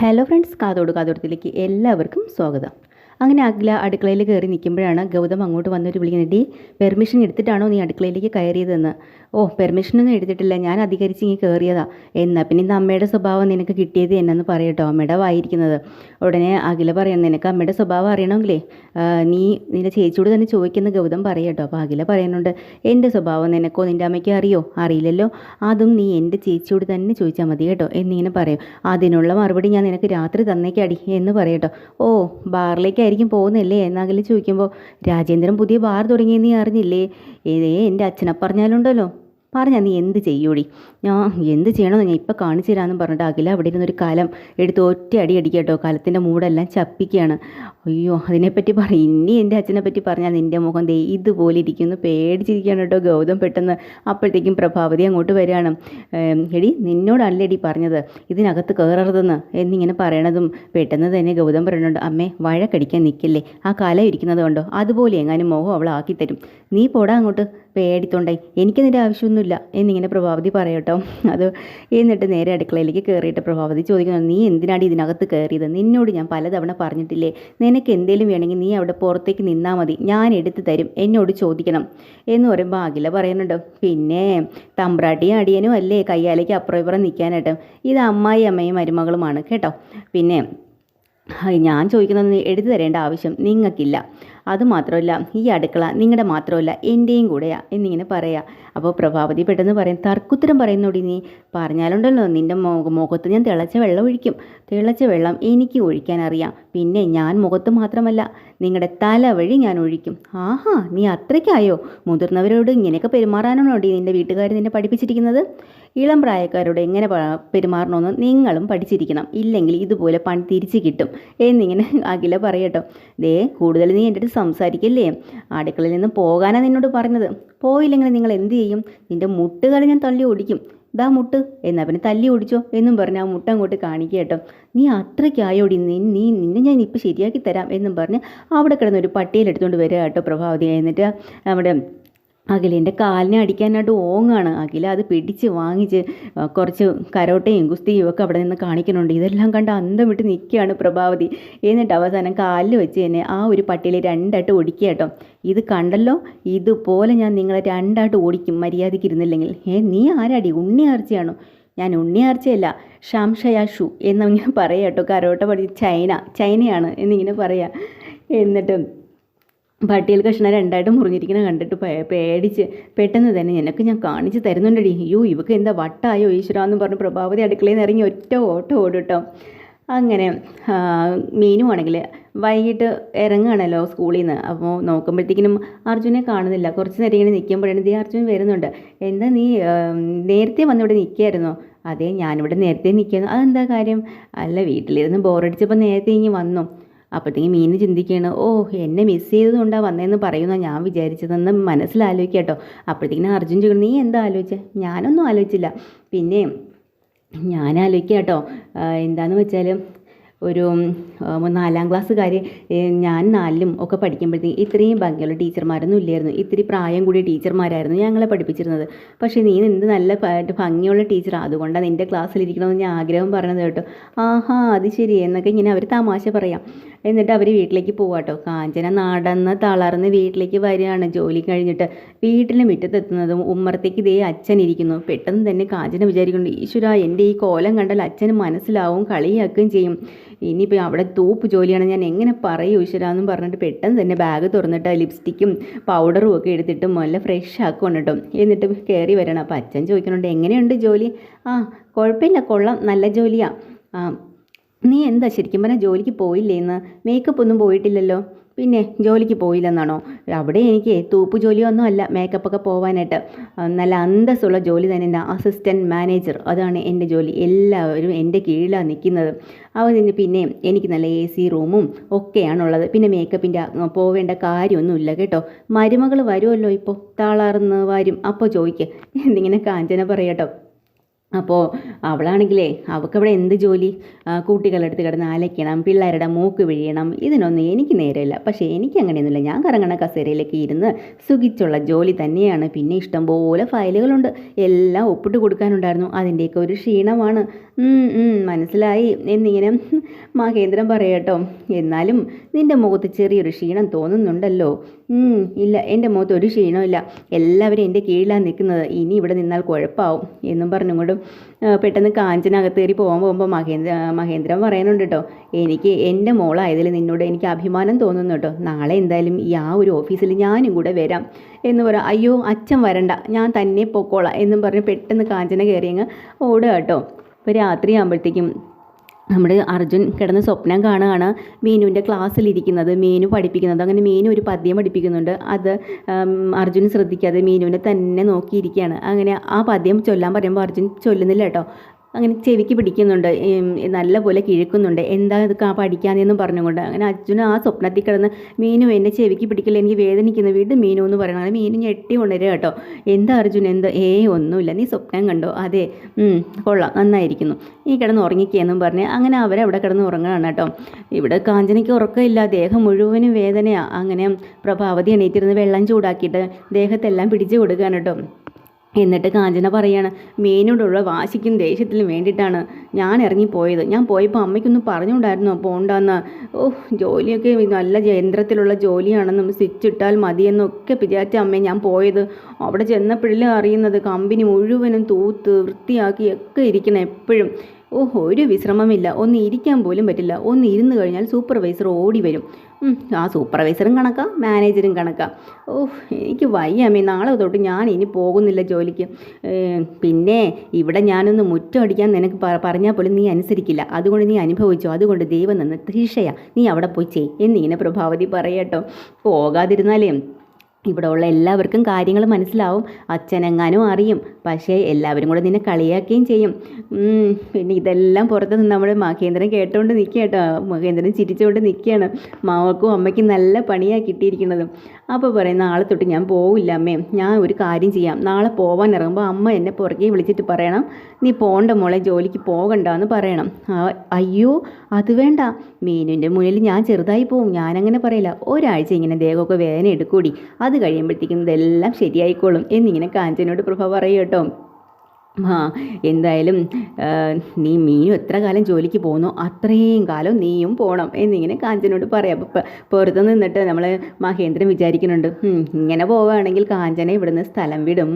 Hello friends കാതോട് കാതോടത്തിലേക്ക് എല്ലാവർക്കും സ്വാഗതം. അങ്ങനെ അഖില അടുക്കളയിൽ കയറി നിൽക്കുമ്പോഴാണ് ഗൗതം അങ്ങോട്ട് വന്നൊരു വിളിക്കുന്നത് പെർമിഷൻ എടുത്തിട്ടാണോ നീ അടുക്കളയിലേക്ക് കയറിയതെന്ന്? ഓ പെർമിഷനൊന്നും എടുത്തിട്ടില്ല. ഞാൻ അധികരിച്ച് ഇങ്ങനെ കയറിയതാ. എന്നാൽ പിന്നെ ഇന്ന് അമ്മയുടെ സ്വഭാവം നിനക്ക് കിട്ടിയത് എന്നെന്ന് പറയട്ടോ അമ്മയുടെ വായിരിക്കുന്നത്. ഉടനെ അഖില പറയുന്നത് നിനക്ക് അമ്മയുടെ സ്വഭാവം അറിയണമെങ്കിലേ നീ നിന്റെ ചേച്ചിയോട് തന്നെ ചോദിക്കുന്ന ഗൗതം പറയട്ടോ അപ്പോൾ അഖില പറയുന്നുണ്ട് എന്റെ സ്വഭാവം നിനക്കോ നിന്റെ അമ്മയ്ക്ക് അറിയോ? അറിയില്ലല്ലോ. അതും നീ എന്റെ ചേച്ചിയോട് തന്നെ ചോദിച്ചാൽ മതി കേട്ടോ. എന്നിങ്ങനെ പറയും. അതിനുള്ള മറുപടി ഞാൻ നിനക്ക് രാത്രി തന്നേക്കടി എന്ന് പറയട്ടോ ഓ ബാറിലേക്കായിരിക്കും പോകുന്നില്ലേ? എന്നകലെ ചോദിക്കുമ്പോൾ രാജേന്ദ്രൻ പുതിയ ബാർ തുടങ്ങിയെന്ന് നീ അറിഞ്ഞില്ലേ? ഏതേ എന്റെ അച്ഛനെ പറഞ്ഞാലുണ്ടല്ലോ പറഞ്ഞാൽ നീ എന്ത് ചെയ്യൂടി? ഞാൻ എന്ത് ചെയ്യണമെന്ന് ഞാൻ ഇപ്പം കാണിച്ചു തരാമെന്ന് പറഞ്ഞിട്ട് അഖില അവിടെ ഇരുന്നൊരു കലം എടുത്ത് ഒറ്റ അടി അടിക്കുക കേട്ടോ. കലത്തിന്റെ മൂടെല്ലാം ചപ്പിക്കുകയാണ്. അയ്യോ അതിനെപ്പറ്റി പറയും ഇനി എന്റെ അച്ഛനെ പറ്റി പറഞ്ഞാൽ നിന്റെ മുഖം ദേ ഇതുപോലെ ഇരിക്കുന്നു. പേടിച്ചിരിക്കുകയാണ് കേട്ടോ ഗൗതം പെട്ടെന്ന്. അപ്പോഴത്തേക്കും പ്രഭാവതി അങ്ങോട്ട് വരികയാണ്. എടി നിന്നോടല്ലേടി പറഞ്ഞത്? ഇതിനകത്ത് കയറരുതെന്ന് എന്നിങ്ങനെ പറയണതും പെട്ടെന്ന് തന്നെ ഗൗതം പറയുന്നുണ്ട് അമ്മേ വഴക്കടിക്കാൻ നിൽക്കില്ലേ? ആ കല ഇരിക്കുന്നത് കൊണ്ടോ? അതുപോലെ എങ്ങാനും മോഹം അവൾ ആക്കിത്തരും നീ പോടാ അങ്ങോട്ട്. പേടിത്തോണ്ടായി. എനിക്ക് നിന്റെ ആവശ്യമൊന്നുമില്ല. എന്നിങ്ങനെ പ്രഭാവതി പറയട്ടോ. അത് എന്നിട്ട് നേരെ അടുക്കളയിലേക്ക് കയറിയിട്ട് പ്രഭാവതി ചോദിക്കുന്നു നീ എന്തിനാണ് ഇതിനകത്ത് കയറിയത് നിന്നോട് ഞാൻ പലതവണ പറഞ്ഞിട്ടില്ലേ. നിനക്ക് എന്തെങ്കിലും വേണമെങ്കിൽ നീ അവിടെ പുറത്തേക്ക് നിന്നാൽ മതി. ഞാൻ എടുത്തു തരും. എന്നോട് ചോദിക്കണം. എന്ന് പറയുമ്പോൾ അഖില പറയുന്നുണ്ട് പിന്നെ തമ്പ്രാട്ടിയും അടിയനും അല്ലേ? കയ്യാലേക്ക് അപ്പുറം ഇപ്പുറം നിൽക്കാനായിട്ട് ഇത് അമ്മായി അമ്മയും മരുമകളുമാണ്. കേട്ടോ. പിന്നെ ഞാൻ ചോദിക്കുന്നത് എടുത്തു തരേണ്ട ആവശ്യം നിങ്ങൾക്കില്ല. അതുമാത്രമല്ല ഈ അടുക്കള നിങ്ങളുടെ മാത്രമല്ല എന്റെയും കൂടെയാ എന്നിങ്ങനെ പറയാ. അപ്പോൾ പ്രഭാവതി പെട്ടെന്ന് പറയും തർക്കുത്തരം പറയുന്നോടി നീ. പറഞ്ഞാലുണ്ടല്ലോ നിന്റെ മുഖത്ത് ഞാൻ തിളച്ച വെള്ളം ഒഴിക്കും. തിളച്ച വെള്ളം എനിക്ക് ഒഴിക്കാൻ അറിയാം. പിന്നെ ഞാൻ മുഖത്ത് മാത്രമല്ല നിങ്ങളുടെ തല വഴി ഞാൻ ഒഴിക്കും. ആഹാ നീ അത്രയ്ക്കായോ? മുതിർന്നവരോട് ഇങ്ങനെയൊക്കെ പെരുമാറാനാണോടി നിന്റെ വീട്ടുകാർ നിന്നെ പഠിപ്പിച്ചിരിക്കുന്നത്? ഇളം പ്രായക്കാരോട് എങ്ങനെ പെരുമാറണമെന്ന് നിങ്ങളും പഠിച്ചിരിക്കണം. ഇല്ലെങ്കിൽ ഇതുപോലെ പണി തിരിച്ച് കിട്ടും. എന്നിങ്ങനെ അഖില പറയട്ടോ. ദേ കൂടുതൽ നീ എന്റെ അടുത്ത് സംസാരിക്കല്ലേ? അടുക്കളയിൽ നിന്ന് പോകാനാണ് നിന്നോട് പറഞ്ഞത്. പോയില്ലെങ്കിൽ നിങ്ങൾ എന്ത് ചെയ്യും? നിന്റെ മുട്ടുകൾ ഞാൻ തള്ളി ഓടിക്കും. ഇതാ മുട്ട്. എന്നാ പിന്നെ തല്ലി ഓടിച്ചോ എന്നും പറഞ്ഞ് ആ മുട്ട അങ്ങോട്ട് കാണിക്കുക കേട്ടോ. നീ അത്രയ്ക്കായോടി നീ നീ നിന്നെ ഞാൻ ഇപ്പം ശരിയാക്കി തരാം എന്നും പറഞ്ഞ് അവിടെ കിടന്നൊരു പട്ടിയിൽ എടുത്തുകൊണ്ട് വരിക കേട്ടോ പ്രഭാവതി. എന്നിട്ട് നമ്മുടെ അഖിലേന്റെ കാലിനെ അടിക്കാനായിട്ട് ഓങ്ങാണ്. അഖില അത് പിടിച്ച് വാങ്ങിച്ച് കുറച്ച് കരോട്ടയും കുസ്തിയും ഒക്കെ അവിടെ നിന്ന് കാണിക്കുന്നുണ്ട്. ഇതെല്ലാം കണ്ട് അന്തം വിട്ട് നിൽക്കുകയാണ് പ്രഭാവതി. എന്നിട്ട് അവസാനം കാലിൽ വെച്ച് തന്നെ ആ ഒരു പട്ടിയിൽ രണ്ടായിട്ട് ഒടിക്കുക കേട്ടോ. ഇത് കണ്ടല്ലോ? ഇതുപോലെ ഞാൻ നിങ്ങളെ രണ്ടായിട്ട് ഓടിക്കും മര്യാദയ്ക്ക് ഇരുന്നില്ലെങ്കിൽ. ഏ നീ ആരാടി? ഉണ്ണിയാർച്ചയാണോ? ഞാൻ ഉണ്ണിയാർച്ചയല്ല ഷംഷയാഷു എന്നിങ്ങനെ പറയാം കേട്ടോ. കരോട്ട പഠിച്ച് ചൈന ചൈനയാണ് എന്നിങ്ങനെ പറയാം. എന്നിട്ട് പട്ടിയൽ കഷ്ണം രണ്ടായിട്ട് മുറിഞ്ഞിരിക്കുന്നത് കണ്ടിട്ട് പേടിച്ച് പെട്ടെന്ന് തന്നെ നിനക്ക് ഞാൻ കാണിച്ച് തരുന്നുണ്ടടി. അയ്യോ ഇവക്ക് എന്താ വട്ടായോ ഈശ്വര എന്ന് പറഞ്ഞ് പ്രഭാവതി അടുക്കളയിൽ നിന്ന് ഇറങ്ങി ഒറ്റ ഓട്ടം ഓടുട്ടോ. അങ്ങനെ മീനുവാണെങ്കിൽ വൈകിട്ട് ഇറങ്ങുകയാണല്ലോ സ്കൂളിൽ നിന്ന് അപ്പോൾ നോക്കുമ്പോഴത്തേക്കിനും അർജുനെ കാണുന്നില്ല. കുറച്ച് നേരം ഇങ്ങനെ നിൽക്കുമ്പോഴാണ് ദേ അർജുൻ വരുന്നുണ്ട്. എന്താ നീ നേരത്തെ വന്നിവിടെ നിൽക്കുകയായിരുന്നോ? അതെ ഞാനിവിടെ നേരത്തെ നിൽക്കുന്നു അതെന്താ കാര്യം? അല്ല വീട്ടിലിരുന്ന് ബോറടിച്ചപ്പോൾ നേരത്തെ ഇങ്ങ് വന്നു. അപ്പോഴത്തേക്കും മീന് ചിന്തിക്കുകയാണ് ഓ എന്നെ മിസ് ചെയ്തതുകൊണ്ടാണ് വന്നതെന്ന് പറയുന്ന ഞാൻ വിചാരിച്ചതെന്ന് മനസ്സിലാലോചിക്കുക കേട്ടോ. അപ്പോഴത്തേക്കിനും അർജുൻ ചോദിക്കണം നീ എന്താ ആലോചിച്ച? ഞാനൊന്നും ആലോചിച്ചില്ല. പിന്നെ ഞാൻ ആലോചിക്കുക കേട്ടോ എന്താണെന്ന് വെച്ചാൽ ഒരു നാലാം ക്ലാസ്സുകാർ ഞാൻ നാലിലും ഒക്കെ പഠിക്കുമ്പോഴത്തേക്ക് ഇത്രയും ഭംഗിയുള്ള ടീച്ചർമാരൊന്നും ഇല്ലായിരുന്നു. ഇത്തിരി പ്രായം കൂടിയ ടീച്ചർമാരായിരുന്നു ഞങ്ങളെ പഠിപ്പിച്ചിരുന്നത്. പക്ഷേ നീ എന്ത് നല്ല ഭംഗിയുള്ള ടീച്ചറാണ് അതുകൊണ്ടാണ് നിന്റെ ക്ലാസ്സിലിരിക്കണമെന്ന് ഞാൻ ആഗ്രഹം പറഞ്ഞത് കേട്ടോ. ആഹാ അത് ശരി. എന്നൊക്കെ ഇങ്ങനെ അവർ തമാശ പറയാം. എന്നിട്ട് അവർ വീട്ടിലേക്ക് പോവാട്ടോ. കാഞ്ചന നടന്ന് തളർന്ന് വീട്ടിലേക്ക് വരികയാണ്. ജോലി കഴിഞ്ഞിട്ട് വീട്ടിലെ മുറ്റത്തെത്തുന്നതും ഉമ്മറത്തേക്ക് ഇതേ അച്ഛൻ ഇരിക്കുന്നു. പെട്ടെന്ന് തന്നെ കാഞ്ചന വിചാരിക്കുന്നുണ്ട് ഈശ്വര എന്റെ ഈ കോലം കണ്ടാൽ അച്ഛന് മനസ്സിലാവും കളിയാക്കുകയും ചെയ്യും. ഇനിയിപ്പോൾ അവിടെ തോപ്പ് ജോലിയാണ്. ഞാൻ എങ്ങനെ പറയും ഈശ്വരാന്നും പറഞ്ഞിട്ട് പെട്ടെന്ന് തന്നെ ബാഗ് തുറന്നിട്ട് ലിപ്സ്റ്റിക്കും പൗഡറും ഒക്കെ എടുത്തിട്ട് നല്ല ഫ്രഷ് ആക്കുവാണ് കേട്ടോ. എന്നിട്ട് കയറി വരണം. അപ്പം അച്ഛൻ ചോദിക്കുന്നുണ്ട് എങ്ങനെയുണ്ട് ജോലി? ആ കുഴപ്പമില്ല കൊള്ളാം. നല്ല ജോലിയാണ് നീ എന്താ ശരിക്കും പറഞ്ഞാൽ ജോലിക്ക് പോയില്ലേ ഇന്ന് മേക്കപ്പ് ഒന്നും പോയിട്ടില്ലല്ലോ. പിന്നെ ജോലിക്ക് പോയില്ലെന്നാണോ? അവിടെ എനിക്ക് തൂപ്പ് ജോലിയൊന്നും അല്ല മേക്കപ്പൊക്കെ പോവാനായിട്ട്. ആ, നല്ല അന്തസ്സുള്ള ജോലി തന്നെ എന്റെ അസിസ്റ്റന്റ് മാനേജർ. അതാണ് എന്റെ ജോലി. എല്ലാവരും എന്റെ കീഴിലാണ് നിൽക്കുന്നത്. അതിന് പിന്നെ എനിക്ക് നല്ല എ സി റൂമും ഒക്കെയാണുള്ളത്. പിന്നെ മേക്കപ്പിന്റെ പോവേണ്ട കാര്യമൊന്നുമില്ല കേട്ടോ. മരുമകൾ വരുമല്ലോ ഇപ്പോൾ. താളാർന്ന് വരും. അപ്പോൾ ചോദിക്കുക എന്നിങ്ങനെ കാഞ്ചന പറയാട്ടോ അപ്പോൾ അവളാണെങ്കിലേ അവൾക്കവിടെ എന്ത് ജോലി? കുട്ടികളെടുത്ത് കിടന്ന് അലയ്ക്കണം പിള്ളേരുടെ മൂക്ക് വിഴിയണം ഇതിനൊന്നും എനിക്ക് നേരമില്ല പക്ഷേ എനിക്ക് അങ്ങനെയൊന്നുമില്ല ഞാൻ കറങ്ങണ കസേരയിലേക്ക് ഇരുന്ന് സുഖിച്ചുള്ള ജോലി തന്നെയാണ്. പിന്നെ ഇഷ്ടംപോലെ ഫയലുകളുണ്ട്. എല്ലാം ഒപ്പിട്ട് കൊടുക്കാനുണ്ടായിരുന്നു. അതിന്റെയൊക്കെ ഒരു ക്ഷീണമാണ്. മനസ്സിലായി. എന്നിങ്ങനെ മഹേന്ദ്രൻ പറയട്ടോ എന്നാലും നിന്റെ മുഖത്ത് ചെറിയൊരു ക്ഷീണം തോന്നുന്നുണ്ടല്ലോ. ഇല്ല എന്റെ മുഖത്ത് ഒരു ക്ഷീണമില്ല എല്ലാവരും എന്റെ കീഴിലാണ് നിൽക്കുന്നത്. ഇനി ഇവിടെ നിന്നാൽ കുഴപ്പമാവും എന്നും പറഞ്ഞുകൊണ്ടും പെട്ടെന്ന് കാഞ്ചനകത്ത് കയറി പോകാൻ പോകുമ്പോൾ മഹേന്ദ്ര മഹേന്ദ്രൻ പറയുന്നുണ്ട് കേട്ടോ എനിക്ക് എന്റെ മോളായതിൽ നിന്നോട് എനിക്ക് അഭിമാനം തോന്നുന്നു കേട്ടോ. നാളെ എന്തായാലും ഈ ആ ഒരു ഓഫീസിൽ ഞാനും കൂടെ വരാം എന്ന് പറയാം അയ്യോ അച്ഛൻ വരണ്ട ഞാൻ തന്നെ പൊക്കോളാം എന്നും പറഞ്ഞ് പെട്ടെന്ന് കാഞ്ചന കയറിയങ്ങ് ഓടുക കേട്ടോ. ഇപ്പോൾ രാത്രി ആകുമ്പോഴത്തേക്കും നമ്മുടെ അർജുൻ കിടന്ന് സ്വപ്നം കാണുകയാണ്. മീനുവിന്റെ ക്ലാസ്സിലിരിക്കുന്നത് മീനു പഠിപ്പിക്കുന്നത്. അങ്ങനെ മീനു ഒരു പദ്യം പഠിപ്പിക്കുന്നുണ്ട്. അത് അർജുൻ ശ്രദ്ധിക്കാതെ മീനുവിനെ തന്നെ നോക്കിയിരിക്കുകയാണ്. അങ്ങനെ ആ പദ്യം ചൊല്ലാൻ പറയുമ്പോൾ അർജുൻ ചൊല്ലുന്നില്ല കേട്ടോ. അങ്ങനെ ചെവിക്ക് പിടിക്കുന്നുണ്ട് നല്ലപോലെ കിഴക്കുന്നുണ്ട്. എന്താ ഇത് കാ പഠിക്കാനെന്നും പറഞ്ഞുകൊണ്ട് അങ്ങനെ അച്ഛനും ആ സ്വപ്നത്തിൽ കിടന്ന് മീനു എന്നെ ചെവിക്ക് പിടിക്കില്ല? എനിക്ക് വേദനിക്കുന്നു. വീണ്ടും മീനു എന്ന് പറയണം. അങ്ങനെ മീനു ഞെട്ടി ഉണരുക കേട്ടോ. എന്താ അർജുൻ? എന്താ? ഏ ഒന്നുമില്ല. നീ സ്വപ്നം കണ്ടോ? അതെ. കൊള്ളാം. നന്നായിരിക്കുന്നു. ഈ കിടന്ന് ഉറങ്ങിക്കുകയെന്നും പറഞ്ഞ് അങ്ങനെ അവരവിടെ കിടന്ന് ഉറങ്ങുകയാണ് കേട്ടോ. ഇവിടെ കാഞ്ചനയ്ക്ക് ഉറക്കമില്ല. ദേഹം മുഴുവനും വേദനയാണ് അങ്ങനെ പ്രഭാവതി എണീറ്റിരുന്ന് വെള്ളം ചൂടാക്കിയിട്ട് ദേഹത്തെല്ലാം പിടിച്ചു കൊടുക്കുകയാണ് കേട്ടോ. എന്നിട്ട് കാഞ്ചന പറയാണ് മീനോടുള്ള വാശിക്കും ദേഷ്യത്തിലും വേണ്ടിയിട്ടാണ് ഞാൻ ഇറങ്ങിപ്പോയത്. ഞാൻ പോയപ്പോൾ അമ്മയ്ക്കൊന്നും അപ്പോൾ പോണ്ടെന്ന് ഓ ജോലിയൊക്കെ നല്ല യന്ത്രത്തിലുള്ള ജോലിയാണെന്നും സ്വിച്ച് ഇട്ടാൽ മതിയെന്നൊക്കെ വിചാരിച്ച അമ്മേ ഞാൻ പോയത്. അവിടെ ചെന്നപ്പോഴല്ലേ അറിയുന്നത് കമ്പനി മുഴുവനും തൂത്ത് വൃത്തിയാക്കി ഒക്കെ ഇരിക്കണം എപ്പോഴും. ഓ ഒരു വിശ്രമമില്ല. ഒന്ന് ഇരിക്കാൻ പോലും പറ്റില്ല. ഒന്ന് ഇരുന്ന് കഴിഞ്ഞാൽ സൂപ്പർവൈസർ ഓടി വരും. ആ സൂപ്പർവൈസറും കണക്കാ മാനേജറും കണക്കാ. ഓ എനിക്ക് വയ്യാമേ നാളെ തൊട്ട് ഞാൻ ഇനി പോകുന്നില്ല ജോലിക്ക്. പിന്നെ ഇവിടെ ഞാനൊന്ന് മുറ്റം അടിക്കാൻ നിനക്ക് പറഞ്ഞാൽ പോലും നീ അനുസരിക്കില്ല. അതുകൊണ്ട് നീ അനുഭവിച്ചോ. അതുകൊണ്ട് ദൈവം നിന്ന് തീക്ഷയാ നീ അവിടെ പോയി ചെയ്. എന്നിങ്ങനെ പ്രഭാവതി പറയട്ടോ. പോകാതിരുന്നാലേ ഇവിടെ ഉള്ള എല്ലാവർക്കും കാര്യങ്ങൾ മനസ്സിലാവും. അച്ഛനെങ്ങാനും അറിയും. പക്ഷേ എല്ലാവരും കൂടെ നിന്നെ കളിയാക്കുകയും ചെയ്യും. പിന്നെ ഇതെല്ലാം പുറത്ത് നിന്ന് നമ്മുടെ മഹേന്ദ്രൻ കേട്ടുകൊണ്ട് നിൽക്കുക കേട്ടോ മഹേന്ദ്രൻ ചിരിച്ചുകൊണ്ട് നിൽക്കുകയാണ് മാവക്കും അമ്മയ്ക്കും നല്ല പണിയാണ് കിട്ടിയിരിക്കുന്നത്. അപ്പോൾ പറയും നാളെ തൊട്ട് ഞാൻ പോവില്ല അമ്മേ. ഞാൻ ഒരു കാര്യം ചെയ്യാം. നാളെ പോവാൻ ഇറങ്ങുമ്പോൾ അമ്മ എന്നെ പുറകെ വിളിച്ചിട്ട് പറയണം. നീ പോണ്ട മോളെ ജോലിക്ക് പോകണ്ട എന്ന് പറയണം അയ്യോ അത് വേണ്ട. മീനുവിന്റെ മുന്നിൽ ഞാൻ ചെറുതായി പോവും. ഞാനങ്ങനെ പറയില്ല. ഒരാഴ്ച ഇങ്ങനെ ദേഹമൊക്കെ വേദന എടുക്കൂടി. അത് കഴിയുമ്പോഴത്തേക്കും ഇതെല്ലാം ശരിയായിക്കോളും എന്നിങ്ങനെ കാഞ്ചനോട് പ്രഭ പറയും കേട്ടോ. ആ എന്തായാലും നീ മീനും എത്ര കാലം ജോലിക്ക് പോകുന്നു അത്രയും കാലം നീയും പോകണം എന്നിങ്ങനെ കാഞ്ചനോട് പറയാം. പുറത്ത് നിന്നിട്ട് നമ്മൾ മഹേന്ദ്രൻ വിചാരിക്കുന്നുണ്ട് ഇങ്ങനെ പോവുകയാണെങ്കിൽ കാഞ്ചന ഇവിടുന്ന് സ്ഥലം വിടും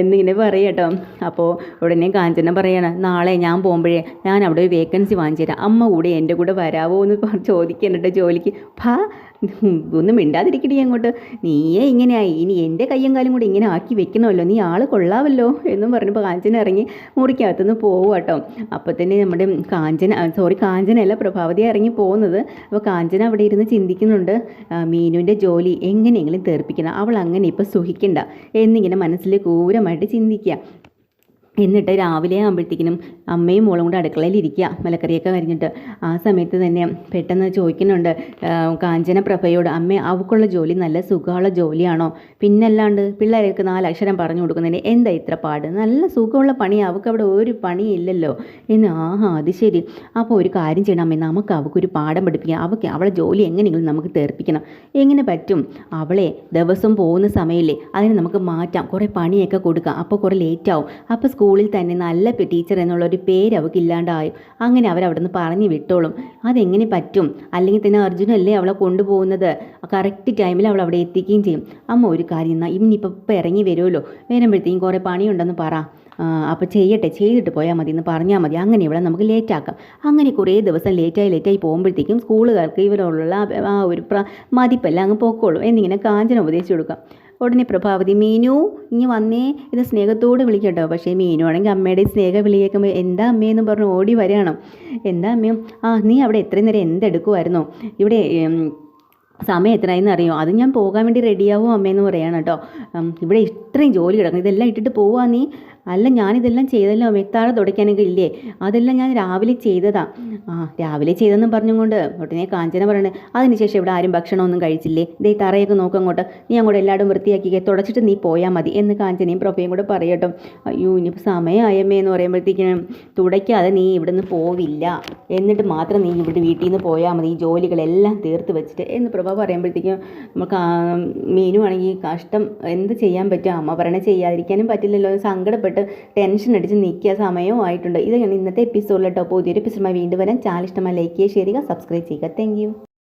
എന്നിങ്ങനെ പറയട്ടോ അപ്പോൾ ഉടനെ കാഞ്ചന പറയാണ് നാളെ ഞാൻ പോകുമ്പോഴേ ഞാൻ അവിടെ ഒരു വേക്കൻസി വാങ്ങിച്ചു തരാം. അമ്മ കൂടെ എന്റെ കൂടെ വരാവോ എന്ന് ചോദിക്കുന്നുണ്ട് ജോലിക്ക്. ഭാ ഒന്നും മിണ്ടാതിരിക്കടി അങ്ങോട്ട്. നീയേ ഇങ്ങനെയായി. ഇനി എന്റെ കയ്യും കാലും കൂടി ഇങ്ങനെ ആക്കി വെക്കണമല്ലോ. നീ ആൾ കൊള്ളാവല്ലോ എന്നും പറഞ്ഞപ്പോൾ കാഞ്ചന ഇറങ്ങി മുറിക്കകത്തുനിന്ന് പോകും കേട്ടോ. അപ്പോൾ തന്നെ നമ്മുടെ കാഞ്ചന സോറി കാഞ്ചനയല്ല പ്രഭാവതി ഇറങ്ങി പോകുന്നത്. അപ്പോൾ കാഞ്ചന അവിടെ ഇരുന്ന് ചിന്തിക്കുന്നുണ്ട്. മീനുവിന്റെ ജോലി എങ്ങനെയെങ്കിലും തീർപ്പിക്കണം അവൾ അങ്ങനെ ഇപ്പോൾ സുഖിക്കണ്ട. എന്നിങ്ങനെ മനസ്സിൽ ക്രൂരമായിട്ട് ചിന്തിക്കുക. എന്നിട്ട് രാവിലെ ആകുമ്പോഴത്തേക്കിനും അമ്മയും മോളും കൂടെ അടുക്കളയിൽ ഇരിക്കുക മലക്കറിയൊക്കെ കഴിഞ്ഞിട്ട്. ആ സമയത്ത് തന്നെ പെട്ടെന്ന് ചോദിക്കുന്നുണ്ട് കാഞ്ചന പ്രഭയോട് അമ്മ അവൾക്കുള്ള ജോലി നല്ല സുഖമുള്ള ജോലിയാണോ? പിന്നല്ലാണ്ട് പിള്ളേർക്ക് നാലക്ഷരം പറഞ്ഞു കൊടുക്കുന്നതിന് എന്താ ഇത്ര പാട്? നല്ല സുഖമുള്ള പണി അവൾക്ക് അവിടെ ഒരു പണിയില്ലല്ലോ. എന്ന് ആഹാ അത് ശരി. അപ്പോൾ ഒരു കാര്യം ചെയ്യണം അമ്മേ നമുക്ക് അവൾക്കൊരു പാഠം പഠിപ്പിക്കാം. അവൾക്ക് അവളെ ജോലി എങ്ങനെയെങ്കിലും നമുക്ക് തീർപ്പിക്കണം. എങ്ങനെ പറ്റും? അവളെ ദിവസം പോകുന്ന സമയമില്ലേ അതിന് നമുക്ക് മാറ്റാം. കുറേ പണിയൊക്കെ കൊടുക്കാം. അപ്പോൾ കുറേ ലേറ്റ് ആവും അപ്പോൾ സ്കൂളിൽ തന്നെ നല്ല ടീച്ചർ എന്നുള്ളൊരു പേര് അവൾക്ക് ഇല്ലാണ്ടായി. അങ്ങനെ അവരവിടെ നിന്ന് പറഞ്ഞു വിട്ടോളും. അതെങ്ങനെ പറ്റും? അല്ലെങ്കിൽ തന്നെ അർജുനല്ലേ അവളെ കൊണ്ടുപോകുന്നത്? കറക്റ്റ് ടൈമിൽ അവൾ അവിടെ എത്തിക്കുകയും ചെയ്യും. അമ്മ ഒരു കാര്യം ഇനിയിപ്പോൾ ഇപ്പം ഇറങ്ങി വരുമല്ലോ വരുമ്പോഴത്തേക്കും കുറേ പണിയുണ്ടെന്ന് പറ. അപ്പോൾ ചെയ്യട്ടെ ചെയ്തിട്ട് പോയാൽ മതി എന്ന് പറഞ്ഞാൽ മതി. അങ്ങനെ ഇവിടെ നമുക്ക് ലേറ്റാക്കാം അങ്ങനെ കുറേ ദിവസം ലേറ്റായി ലേറ്റായി പോകുമ്പോഴത്തേക്കും സ്കൂളുകാർക്ക് ഇവരോടുള്ള ആ- ഒരു പ്ര മതിപ്പെല്ലാം അങ്ങ് പോക്കോളും. എന്നിങ്ങനെ കാഞ്ചന ഉപദേശിച്ചു കൊടുക്കാം. ഉടനെ പ്രഭാവതി മീനു ഇനി വന്നേ ഇത് സ്നേഹത്തോട് വിളിക്കട്ടോ. പക്ഷേ മീനു ആണെങ്കിൽ അമ്മയുടെ സ്നേഹം സ്നേഹ വിളി കേൾക്കുമ്പോൾ എന്താ അമ്മയെന്ന് പറഞ്ഞ് ഓടി വരികയാണ് എന്താ അമ്മയും ആ നീ അവിടെ എത്രയും നേരം എന്തെടുക്കുമായിരുന്നോ ഇവിടെ സമയം എത്രയെന്ന് അറിയോ? അത് ഞാൻ പോകാൻ വേണ്ടി റെഡിയാവും അമ്മയെന്ന് പറയാണ് കേട്ടോ. ഇവിടെ ഇത്രയും ജോലി കിടക്കുന്നു. ഇതെല്ലാം ഇട്ടിട്ട് പോവാ നീ. അല്ല ഞാനിതെല്ലാം ചെയ്തല്ലോ വെത്താഴ തുടയ്ക്കാനൊക്കെ ഇല്ലേ? അതെല്ലാം ഞാൻ രാവിലെ ചെയ്തതാ. ആ രാവിലെ ചെയ്തെന്നും പറഞ്ഞുകൊണ്ട് ഉടനെ കാഞ്ചന പറയണേ. അതിനുശേഷം ഇവിടെ ആരും ഭക്ഷണമൊന്നും കഴിച്ചില്ലേ? ദേ തറയൊക്കെ നോക്കാം അങ്ങോട്ട്. നീ അങ്ങോട്ട് എല്ലായിടും വൃത്തിയാക്കി തുടച്ചിട്ട് നീ പോയാൽ മതി എന്ന് കാഞ്ചനയും പ്രഭയും കൂടെ പറയട്ടോ. അയ്യോ ഇനിയിപ്പോൾ സമയമായമ്മേ എന്ന് പറയുമ്പോഴത്തേക്കിനും തുടയ്ക്കാതെ നീ ഇവിടുന്ന് പോവില്ല. എന്നിട്ട് മാത്രം നീ ഇവിടെ വീട്ടിൽ നിന്ന് പോയാൽ മതി. ഈ ജോലികളെല്ലാം തീർത്ത് വെച്ചിട്ട് എന്ന് പ്രഭ പറയുമ്പോഴത്തേക്കും നമുക്ക് മീനുവാണെങ്കിൽ കഷ്ടം. എന്ത് ചെയ്യാൻ പറ്റും? അമ്മ പറയണ ചെയ്യാതിരിക്കാനും പറ്റില്ലല്ലോ. സങ്കടപ്പെട്ട് ടെൻഷൻ അടിച്ച് നിൽക്കിയ സമയവും ആയിട്ടുണ്ട്. ഇതൊക്കെയാണ് ഇന്നത്തെ എപ്പിസോഡിൽ കേട്ടോ പുതിയൊരു എപ്പിസോഡുമായി വീണ്ടും വരാൻ. ചാനൽ ഇഷ്ടമായി ലൈക്ക് ചെയ്യുക ഷെയർ ചെയ്യുക സബ്സ്ക്രൈബ് ചെയ്യുക. താങ്ക്